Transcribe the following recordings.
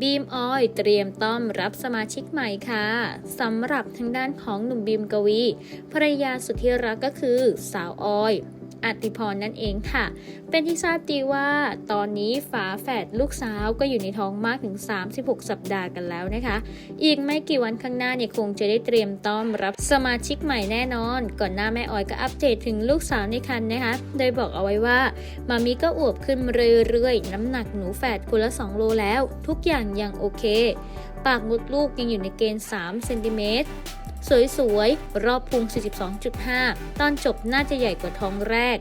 บีมออยเตรียมต้อนรับสมาชิกใหม่ค่ะสำหรับทางด้านของหนุ่มบีมกวีภรรยาสุดที่รักก็คือสาวออย อติพรนั่นเองค่ะ เป็นที่ทราบดีว่าตอนนี้ฝาแฝดลูกสาวก็อยู่ในท้องมากถึง 36 สัปดาห์กันแล้วนะคะ อีกไม่กี่วันข้างหน้าเนี่ยคงจะได้เตรียมต้อนรับสมาชิกใหม่แน่นอน ก่อนหน้าแม่ออยก็อัปเดตถึงลูกสาวในครรภ์นะคะ โดยบอกเอาไว้ว่ามามีก็อวบขึ้นเรื่อยๆ น้ำหนักหนูแฝดคนละ 2 โลแล้ว ทุกอย่างยังโอเค ปากมดลูกยังอยู่ในเกณฑ์ 3 เซนติเมตร สวยๆ รอบพุง 42.5 ตอนจบน่าจะใหญ่กว่าท้องแรก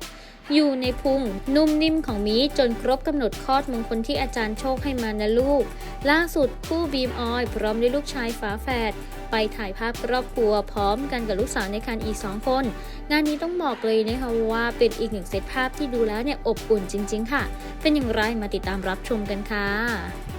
อยู่ในพุง นุ่มนิ่มของมีจนครบกำหนดคลอดมงคลที่อาจารย์โชคให้มานะลูก ล่าสุดคู่บีมออย พร้อมด้วยลูกชายฝาแฝดไปถ่ายภาพครอบครัวพร้อมกันกับลูกสาวในครรภ์อีก 2 คน งานนี้ต้องบอกเลยนะคะว่าเป็นอีกหนึ่งเซตภาพที่ดูแล้วเนี่ยอบอุ่นจริง ๆ ค่ะ เป็นอย่างไรมาติดตามรับชมกันค่ะ